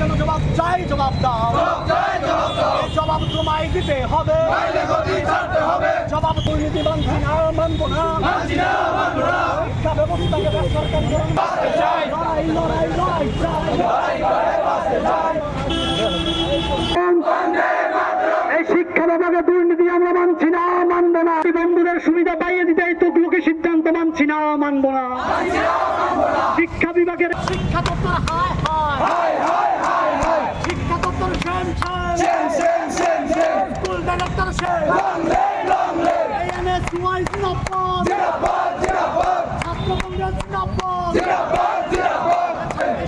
কেন জবাব চাই জবাব দাও। জবাব তোমায় দিতে হবে। জবাব দুর্নীতি মানছি না মানবো না। শিক্ষা ব্যবস্থাকে বেসরকারি লড়াই লড়াই লড়াই এই শিক্ষা বিভাগে দুর্নীতি আমরা মানছি না মানব না। বন্ধুদের সুবিধা পাইয়ে দিতে এই তুকলুকে সিদ্ধান্ত মানছি না মানব না। শিক্ষা বিভাগের শিক্ষা হায় হায় শিক্ষা দপ্তর same same school director same NSY জিন্দাবাদ ছাত্র কংগ্রেস জিন্দাবাদ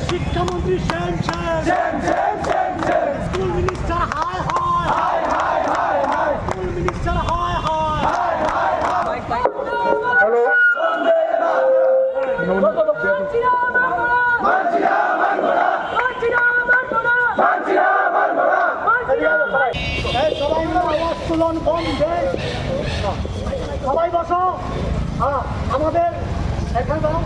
শিক্ষামন্ত্রী সেম সেম স্কুল মিনিস্টার হায় হায় স্কুল মিনিস্টার হায় হায় এই সবাই মিলে আওয়াজ তুলন বন্ধে সবাই বসো হ্যাঁ আমাদের এখানে সবাই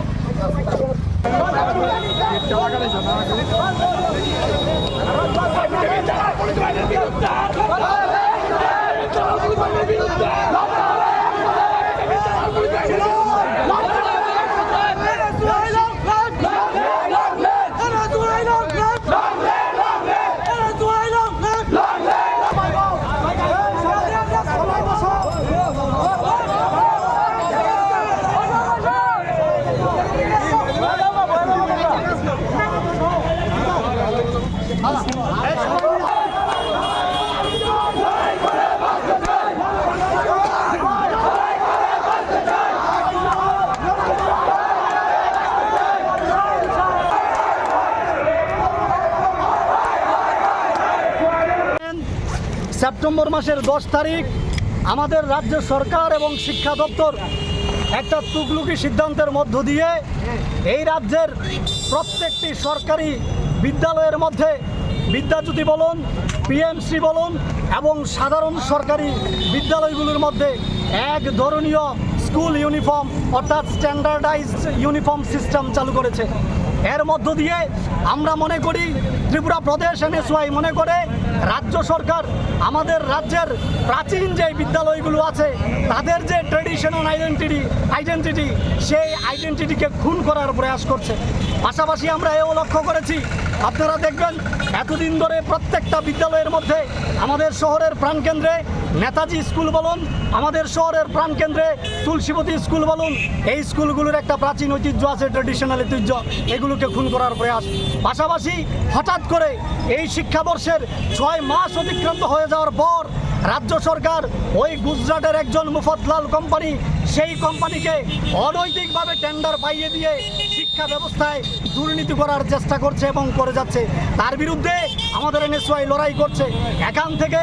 সেপ্টেম্বর মাসের দশ তারিখ আমাদের রাজ্য সরকার এবং শিক্ষা দপ্তর একটা তুগলুকি সিদ্ধান্তের মধ্য দিয়ে এই রাজ্যের প্রত্যেকটি সরকারি বিদ্যালয়ের মধ্যে বিদ্যাজ্যোতি বলুন পিএমসি বলুন এবং সাধারণ সরকারি বিদ্যালয়গুলোর মধ্যে এক ধরনীয় স্কুল ইউনিফর্ম অর্থাৎ স্ট্যান্ডার্ডাইজড ইউনিফর্ম সিস্টেম চালু করেছে। এর মধ্য দিয়ে আমরা মনে করি ত্রিপুরা প্রদেশ এনএসওয়াই মনে করে রাজ্য সরকার, আমাদের রাজ্যের প্রাচীন যে বিদ্যালয়গুলো আছে, তাদের যে ট্রেডিশনাল আইডেন্টিটি আইডেন্টিটি সেই আইডেন্টিটিকে খুন করার প্রয়াস করছে। পাশাপাশি আমরা এও লক্ষ্য করেছি, আপনারা দেখবেন, এতদিন ধরে প্রত্যেকটা বিদ্যালয়ের মধ্যে আমাদের শহরের প্রাণকেন্দ্রে নেতাজি স্কুল বলুন, আমাদের শহরের প্রাণকেন্দ্রে তুলসীপতি স্কুল বলুন, এই স্কুলগুলোর একটা প্রাচীন ঐতিহ্য আছে ট্রেডিশনাল ঐতিহ্য, এগুলোকে খুন করার প্রয়াস। পাশাপাশি হঠাৎ করে এই শিক্ষাবর্ষের ছয় মাস অতিক্রান্ত হয়ে যাওয়ার পর রাজ্য সরকার ওই গুজরাটের একজন মুফতলাল কোম্পানি, সেই কোম্পানিকে অনৈতিকভাবে টেন্ডার পাইয়ে দিয়ে শিক্ষা ব্যবস্থায় দুর্নীতি করার চেষ্টা করছে এবং করে যাচ্ছে। তার বিরুদ্ধে আমাদের এনএসওয়াই লড়াই করছে। এখান থেকে